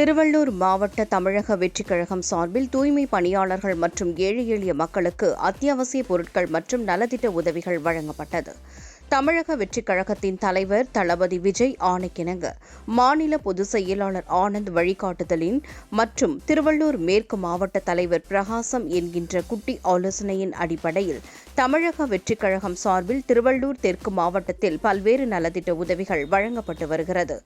திருவள்ளூர் மாவட்ட தமிழக வெற்றிக் கழகம் சார்பில் தூய்மை பணியாளர்கள் மற்றும் ஏழை எளிய மக்களுக்கு அத்தியாவசிய பொருட்கள் மற்றும் நலத்திட்ட உதவிகள் வழங்கப்பட்டது. தமிழக வெற்றிக் கழகத்தின் தலைவர் தளபதி விஜய் ஆணைக்கிணங்க. மாநில பொதுச் செயலாளர் ஆனந்த் வழிகாட்டுதலின் மற்றும் திருவள்ளூர் மேற்கு மாவட்ட தலைவர் பிரகாசம் என்கின்ற குட்டி ஆலோசனையின் அடிப்படையில் தமிழக வெற்றிக் கழகம் சார்பில் திருவள்ளூர் தெற்கு மாவட்டத்தில் பல்வேறு நலத்திட்ட உதவிகள் வழங்கப்பட்டு வருகிறது.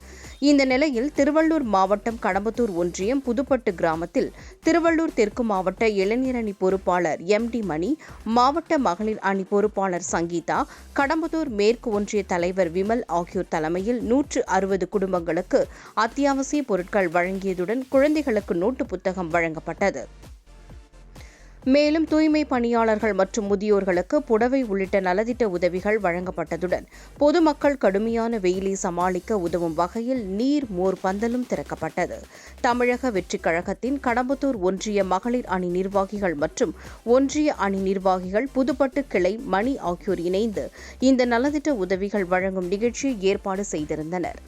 இந்த நிலையில் திருவள்ளூர் மாவட்டம் கடம்பத்தூர் ஒன்றியம் புதுப்பட்டு கிராமத்தில் திருவள்ளூர் தெற்கு மாவட்ட இளைஞர் அணி பொறுப்பாளர் எம் டி மணி மாவட்ட மகளிர் அணி பொறுப்பாளர் சங்கீதா கடம்பத்தூர் மேற்கு ஒன்றிய தலைவர் விமல் ஆகியோர் தலைமையில் நூற்று அறுபது குடும்பங்களுக்கு அத்தியாவசிய பொருட்கள் வழங்கியதுடன் குழந்தைகளுக்கு நோட்டு புத்தகம் வழங்கப்பட்டது. மேலும் தூய்மை பணியாளர்கள் மற்றும் முதியோர்களுக்கு புடவை உள்ளிட்ட நலத்திட்ட உதவிகள் வழங்கப்பட்டதுடன் பொதுமக்கள் கடுமையான வெயிலை சமாளிக்க உதவும் வகையில் நீர் மோர் பந்தலும் திறக்கப்பட்டது. தமிழக வெற்றிக் கழகத்தின் கடம்பத்தூர் ஒன்றிய மகளிர் அணி நிர்வாகிகள் மற்றும் ஒன்றிய அணி நிர்வாகிகள் புதுப்பட்டு கிளை மணி ஆகியோர் இணைந்து இந்த நலத்திட்ட உதவிகள் வழங்கும் நிகழ்ச்சியை ஏற்பாடு செய்திருந்தனர்.